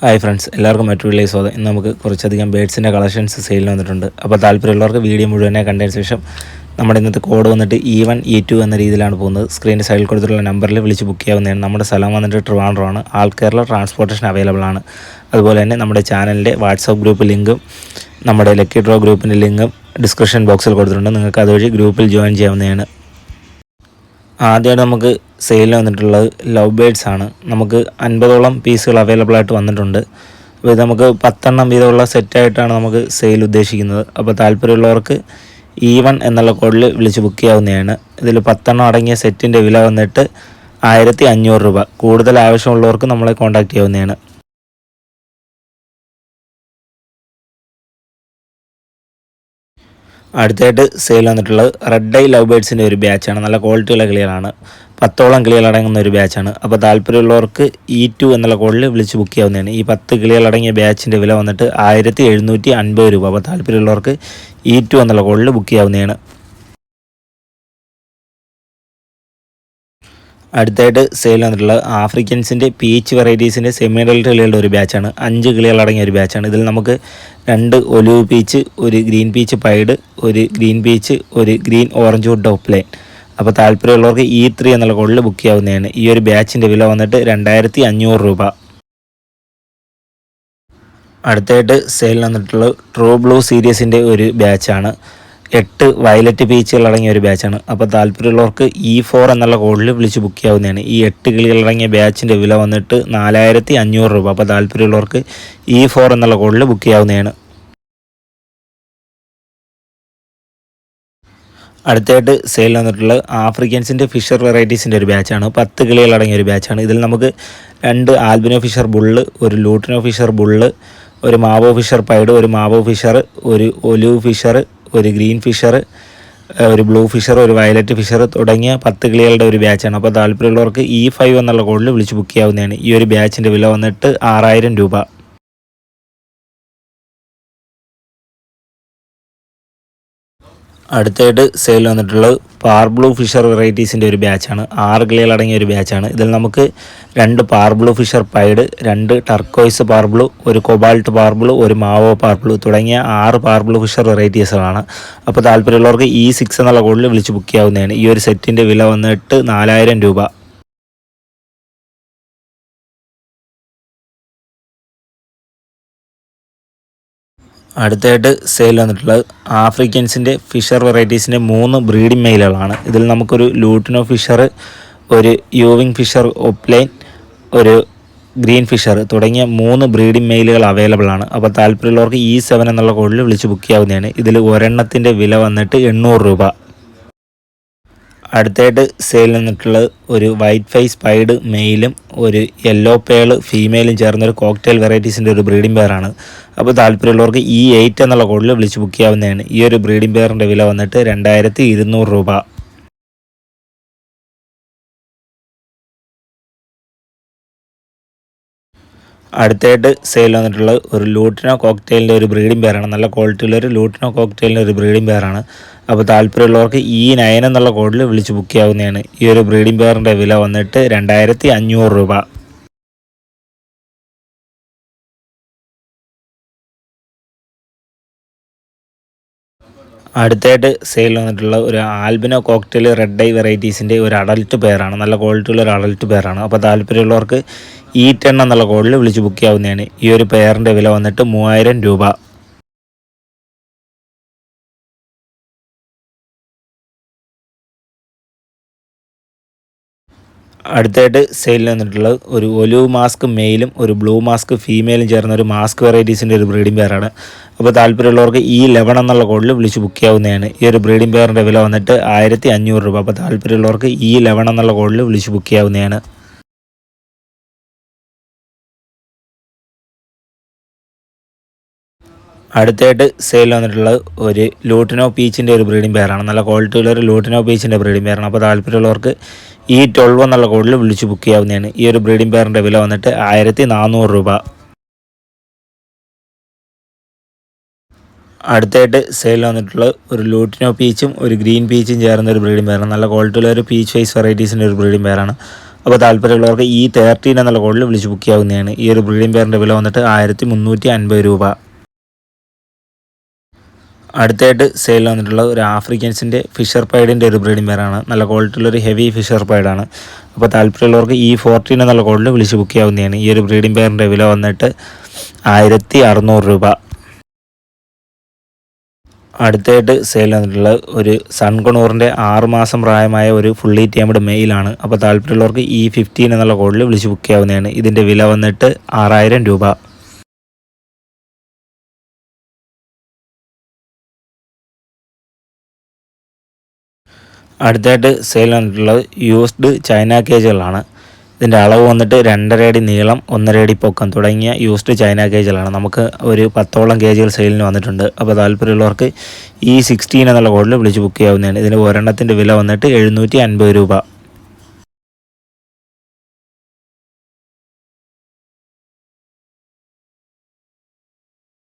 Hi friends എല്ലാവർക്കും മറ്റൊരു video സ്വാഗതം. ഇന്ന് നമുക്ക് കുറച്ചധികം ബേഡ്സിന്റെ കളക്ഷൻസ് സെയിൽ വന്നിട്ടുണ്ട്. അപ്പോൾ താല്പര്യമുള്ളവർക്ക് വീഡിയോ മുഴുവനെ കണ്ടതിന് ശേഷം നമ്മുടെ ഇന്നത്തെ കോഡ് വന്നിട്ട് ഇ വൺ ഇ ടു എന്ന രീതിയിലാണ് പോകുന്നത്. സ്ക്രീനിന്റെ സൈഡിൽ കൊടുത്തിട്ടുള്ള നമ്പറിൽ വിളിച്ച് ബുക്ക് ചെയ്യാവുന്നതാണ്. നമ്മുടെ സ്ഥലം വന്നിട്ട് ട്രിവാൻഡ്രമാണ് ആൾ കേരള ട്രാൻസ്പോർട്ടേഷൻ അവൈലബിൾ ആണ്. അതുപോലെ തന്നെ നമ്മുടെ ചാനലിന്റെ വാട്സാപ്പ് ഗ്രൂപ്പ് ലിങ്കും നമ്മുടെ ലക്കി ഡ്രോ ഗ്രൂപ്പിന്റെ ലിങ്കും ഡിസ്ക്രിപ്ഷൻ ബോക്സിൽ കൊടുത്തിട്ടുണ്ട്. നിങ്ങൾക്ക് അതുവഴി ഗ്രൂപ്പിൽ ജോയിൻ ചെയ്യാവുന്നതാണ്. ആദ്യമായിട്ട് നമുക്ക് സെയിലിൽ വന്നിട്ടുള്ളത് ലവ് ബേഡ്സ് ആണ്. നമുക്ക് അൻപതോളം പീസുകൾ അവൈലബിൾ ആയിട്ട് വന്നിട്ടുണ്ട്. അപ്പോൾ ഇത് നമുക്ക് പത്തെണ്ണം വീതമുള്ള സെറ്റായിട്ടാണ് നമുക്ക് സെയിൽ ഉദ്ദേശിക്കുന്നത്. അപ്പോൾ താല്പര്യമുള്ളവർക്ക് ഈ വൺ എന്നുള്ള കോഡിൽ വിളിച്ച് ബുക്ക് ചെയ്യാവുന്നതാണ്. ഇതിൽ പത്തെണ്ണം അടങ്ങിയ സെറ്റിന്റെ വില വന്നിട്ട് ആയിരത്തി അഞ്ഞൂറ് രൂപ. കൂടുതൽ ആവശ്യമുള്ളവർക്ക് നമ്മളെ കോൺടാക്റ്റ് ചെയ്യാവുന്നതാണ്. അടുത്തായിട്ട് സെയിൽ വന്നിട്ടുള്ളത് റെഡ് ഐ ലവ് ബേഡ്സിന്റെ ഒരു ബാച്ചാണ് നല്ല ക്വാളിറ്റിയുള്ള ക്ലിയറാണ് പത്തോളം കിളികൾ അടങ്ങുന്ന ഒരു ബാച്ചാണ് അപ്പോൾ താല്പര്യമുള്ളവർക്ക് ഇ ടു എന്നുള്ള കോളിൽ വിളിച്ച് ബുക്ക് ചെയ്യാവുന്നതാണ്. ഈ പത്ത് കിളികൾ അടങ്ങിയ ബാച്ചിന്റെ വില വന്നിട്ട് ആയിരത്തി എഴുന്നൂറ്റി അൻപത് രൂപ. അപ്പോൾ താല്പര്യമുള്ളവർക്ക് ഇ ടു എന്നുള്ള കോളിൽ ബുക്ക് ചെയ്യാവുന്നതാണ്. അടുത്തായിട്ട് സെയിൽ വന്നിട്ടുള്ളത് ആഫ്രിക്കൻസിന്റെ പീച്ച് വെറൈറ്റീസിന്റെ സെമി അഡൽട്ട് കിളികളുടെ ഒരു ബാച്ചാണ് അഞ്ച് കിളികൾ അടങ്ങിയ ഒരു ബാച്ചാണ് ഇതിൽ നമുക്ക് രണ്ട് ഒലിവ് പീച്ച് ഒരു ഗ്രീൻ പീച്ച് പൈഡ് ഒരു ഗ്രീൻ പീച്ച് ഒരു green orange wood top line അപ്പോൾ താല്പര്യമുള്ളവർക്ക് ഇ ത്രീ എന്നുള്ള കോഡിൽ ബുക്ക് ചെയ്യാവുന്നതാണ്. ഈ ഒരു ബാച്ചിന്റെ വില വന്നിട്ട് രണ്ടായിരത്തി അഞ്ഞൂറ് രൂപ. അടുത്തായിട്ട് സെയിൽ വന്നിട്ടുള്ളത് ട്രൂ ബ്ലൂ സീരീസിന്റെ ഒരു ബാച്ചാണ് എട്ട് വയലറ്റ് പീച്ചുകൾ അടങ്ങിയ ഒരു ബാച്ചാണ്. അപ്പോൾ താല്പര്യമുള്ളവർക്ക് ഇ ഫോർ എന്നുള്ള കോഡിൽ വിളിച്ച് ബുക്ക് ചെയ്യാവുന്നതാണ്. ഈ എട്ട് കിളികൾ അടങ്ങിയ ബാച്ചിന്റെ വില വന്നിട്ട് നാലായിരത്തി അഞ്ഞൂറ് രൂപ. അപ്പോൾ താല്പര്യമുള്ളവർക്ക് ഇ ഫോർ എന്നുള്ള കോഡിൽ ബുക്ക് ചെയ്യാവുന്നതാണ്. അടുത്തായിട്ട് സെയിൽ വന്നിട്ടുള്ളത് ആഫ്രിക്കൻസിന്റെ ഫിഷർ വെറൈറ്റീസിന്റെ ഒരു ബാച്ചാണ് പത്ത് കിളികൾ അടങ്ങിയ ഒരു ബാച്ചാണ് ഇതിൽ നമുക്ക് രണ്ട് ആൽബിനോ ഫിഷർ ബുള്ള് ഒരു ലൂട്ടിനോ ഫിഷർ ബുള്ള് ഒരു മാവോ ഫിഷർ പൈഡ് ഒരു മാവോ ഫിഷർ ഒരു ഒലിവ് ഫിഷർ ഒരു ഗ്രീൻ ഫിഷർ ഒരു ബ്ലൂ ഫിഷർ ഒരു വയലറ്റ് ഫിഷർ തുടങ്ങിയ പത്ത് കിളികളുടെ ഒരു ബാച്ചാണ്. അപ്പോൾ താല്പര്യമുള്ളവർക്ക് ഇ ഫൈവ് എന്നുള്ള കോഡിൽ വിളിച്ച് ബുക്ക് ചെയ്യാവുന്നതാണ്. ഈ ഒരു ബാച്ചിന്റെ വില വന്നിട്ട് ആറായിരം രൂപ. അടുത്തായിട്ട് സെയിൽ വന്നിട്ടുള്ളത് പാർ ബ്ലൂ ഫിഷർ വെറൈറ്റീസിന്റെ ഒരു ബാച്ചാണ് ആറ് കിളികൾ അടങ്ങിയ ഒരു ബാച്ചാണ് ഇതിൽ നമുക്ക് രണ്ട് പാർ ബ്ലൂ ഫിഷർ പൈഡ് രണ്ട് ടർക്കോയ്സ് പാർ ബ്ലൂ ഒരു കൊബാൾട്ട് പാർ ബ്ലൂ ഒരു മാവോ പാർ ബ്ലൂ തുടങ്ങിയ ആറ് പാർ ബ്ലൂ ഫിഷർ വെറൈറ്റീസുകളാണ് അപ്പോൾ താല്പര്യമുള്ളവർക്ക് ഈ സിക്സ് എന്നുള്ള കോഡിൽ വിളിച്ച് ബുക്ക് ചെയ്യാവുന്നതാണ്. ഈ ഒരു സെറ്റിന്റെ വില വന്നിട്ട് നാലായിരം രൂപ. അടുത്തായിട്ട് സെയിൽ വന്നിട്ടുള്ളത് ആഫ്രിക്കൻസിന്റെ ഫിഷർ വെറൈറ്റീസിന്റെ മൂന്ന് ബ്രീഡിംഗ് മെയിലുകളാണ് ഇതിൽ നമുക്കൊരു ലൂട്ടിനോ ഫിഷർ ഒരു യൂവിങ് ഫിഷർ ഒപ്ലൈൻ ഒരു ഗ്രീൻ ഫിഷർ തുടങ്ങിയ മൂന്ന് ബ്രീഡിംഗ് മെയിലുകൾ അവൈലബിൾ ആണ്. അപ്പോൾ താല്പര്യമുള്ളവർക്ക് ഈ സെവൻ എന്നുള്ള കോഡിൽ വിളിച്ച് ബുക്ക് ചെയ്യാവുന്നതാണ്. ഇതിൽ ഒരെണ്ണത്തിന്റെ വില വന്നിട്ട് എണ്ണൂറ് രൂപ. അടുത്തായിട്ട് സെയിൽ നിന്നിട്ടുള്ളത് ഒരു വൈറ്റ് ഫേസ് പൈഡ് മെയിലും ഒരു യെല്ലോ പേൾ ഫീമെയിലും ചേർന്നൊരു കോക്ടെയിൽ വെറൈറ്റീസിന്റെ ഒരു ബ്രീഡിംഗ് പെയറാണ് അപ്പോൾ താല്പര്യമുള്ളവർക്ക് ഈ എയ്റ്റ് എന്നുള്ള കോഡിൽ വിളിച്ച് ബുക്ക് ചെയ്യാവുന്നതാണ്. ഈ ഒരു ബ്രീഡിംഗ് പെയറിന്റെ വില വന്നിട്ട് രണ്ടായിരത്തി രൂപ. അടുത്തായിട്ട് സെയിൽ വന്നിട്ടുള്ള ഒരു ലൂട്ടിനോ കോക്ടെയിലിന്റെ ഒരു ബ്രീഡിംഗ് പേരാണ് നല്ല ക്വാളിറ്റിയുള്ള ഒരു ലൂട്ടിനോ കോക്ടെയിലിന്റെ ഒരു ബ്രീഡിംഗ് പേരാണ് അപ്പോൾ താല്പര്യമുള്ളവർക്ക് ഈ നയൻ എന്നുള്ള കോഡിൽ വിളിച്ച് ബുക്ക് ചെയ്യാവുന്നതാണ്. ഈ ഒരു ബ്രീഡിംഗ് പേറിന്റെ വില വന്നിട്ട് രണ്ടായിരത്തി അഞ്ഞൂറ് രൂപ. അടുത്തായിട്ട് സെയിൽ വന്നിട്ടുള്ള ഒരു ആൽബിനോ കോക്ടെയിൽ റെഡ് ഐ വെറൈറ്റീസിന്റെ ഒരു അഡൽട്ട് പേരാണ് നല്ല ക്വാളിറ്റിയുള്ള ഒരു അഡൽട്ട് പേരാണ് അപ്പോൾ താല്പര്യമുള്ളവർക്ക് ഈ ടെൻ എന്നുള്ള കോഡിൽ വിളിച്ച് ബുക്ക് ചെയ്യാവുന്നതാണ്. ഈ ഒരു പെയറിന്റെ വില വന്നിട്ട് മൂവായിരം രൂപ. അടുത്തായിട്ട് സെയിലിൽ വന്നിട്ടുള്ളത് ഒരു ഒലിവ് മാസ്ക് മെയിലും ഒരു ബ്ലൂ മാസ്ക് ഫീമെയിലും ചേർന്ന ഒരു മാസ്ക് വെറൈറ്റീസിന്റെ ഒരു ബ്രീഡിംഗ് പെയറാണ് അപ്പോൾ താല്പര്യമുള്ളവർക്ക് ഈ ലെവൺ എന്നുള്ള കോഡിൽ വിളിച്ച് ബുക്ക് ചെയ്യാവുന്നതാണ്. ഈ ഒരു ബ്രീഡിംഗ് പെയറിന്റെ വില വന്നിട്ട് ആയിരത്തി അഞ്ഞൂറ് രൂപ. അപ്പോൾ താല്പര്യമുള്ളവർക്ക് ഈ ലെവൺ എന്നുള്ള കോഡിൽ വിളിച്ച് ബുക്ക് ചെയ്യാവുന്നതാണ്. അടുത്തായിട്ട് സെയിൽ വന്നിട്ടുള്ളത് ഒരു ലൂട്ടിനോ പീച്ചിന്റെ ഒരു ബ്രീഡിംഗ് പെയറാണ് നല്ല ക്വാളിറ്റിയുള്ള ഒരു ലൂട്ടിനോ പീച്ചിന്റെ ബ്രീഡിംഗ് പെയറാണ് അപ്പോൾ താല്പര്യമുള്ളവർക്ക് ഈ ട്വൽവ് എന്നുള്ള കോഡിൽ വിളിച്ച് ബുക്ക് ചെയ്യാവുന്നതാണ്. ഈ ഒരു ബ്രീഡിംഗ് പെയറിന്റെ വില വന്നിട്ട് ആയിരത്തി നാനൂറ് രൂപ. അടുത്തായിട്ട് സെയിൽ വന്നിട്ടുള്ള ഒരു ലൂട്ടിനോ പീച്ചും ഒരു ഗ്രീൻ പീച്ചും ചേർന്ന ഒരു ബ്രീഡിംഗ് പെയറാണ് നല്ല ക്വാളിറ്റിയുള്ള ഒരു പീച്ച് വൈസ് വെറൈറ്റീസിന്റെ ഒരു ബ്രീഡിംഗ് പെയറാണ് അപ്പോൾ താല്പര്യമുള്ളവർക്ക് ഈ തേർട്ടീൻ എന്നുള്ള കോഡിൽ വിളിച്ച് ബുക്ക് ചെയ്യാവുന്നതാണ്. ഈ ഒരു ബ്രീഡിംഗ് പെയറിന്റെ വില വന്നിട്ട് ആയിരത്തി രൂപ. അടുത്തായിട്ട് സെയിൽ വന്നിട്ടുള്ള ഒരു ആഫ്രിക്കൻസിന്റെ ഫിഷർ പൈഡിന്റെ ഒരു ബ്രീഡിംഗ് പേരാണ് നല്ല ക്വാളിറ്റിയുള്ള ഒരു ഹെവി ഫിഷർ പൈഡാണ് അപ്പോൾ താല്പര്യമുള്ളവർക്ക് ഈ ഫോർട്ടീൻ എന്നുള്ള കോഡിൽ വിളിച്ച് ബുക്ക് ചെയ്യാവുന്നതാണ്. ഈ ഒരു ബ്രീഡിംഗ് പേറിന്റെ വില വന്നിട്ട് ആയിരത്തി അറുന്നൂറ് രൂപ. അടുത്തായിട്ട് സെയിൽ വന്നിട്ടുള്ള ഒരു സൺകണൂറിന്റെ ആറുമാസം പ്രായമായ ഒരു ഫുള്ളി ടേംഡ് മെയിലാണ് അപ്പോൾ താല്പര്യമുള്ളവർക്ക് ഈ ഫിഫ്റ്റീൻ എന്നുള്ള കോഡിൽ വിളിച്ച് ബുക്ക് ചെയ്യാവുന്നതാണ്. ഇതിന്റെ വില വന്നിട്ട് ആറായിരം രൂപ. അടുത്തായിട്ട് സെയിൽ വന്നിട്ടുള്ളത് യൂസ്ഡ് ചൈന കേജുകളാണ് ഇതിന്റെ അളവ് വന്നിട്ട് രണ്ടര അടി നീളം ഒന്നര അടി പൊക്കം തുടങ്ങിയ യൂസ്ഡ് ചൈന കേജുകളാണ് നമുക്ക് ഒരു പത്തോളം കേജുകൾ സെയിലിന് വന്നിട്ടുണ്ട്. അപ്പോൾ താല്പര്യമുള്ളവർക്ക് ഈ സിക്സ്റ്റീൻ എന്നുള്ള കോഡിൽ വിളിച്ച് ബുക്ക് ചെയ്യാവുന്നതാണ്. ഇതിന്റെ ഒരെണ്ണത്തിന്റെ വില വന്നിട്ട് എഴുന്നൂറ്റി അൻപത് രൂപ.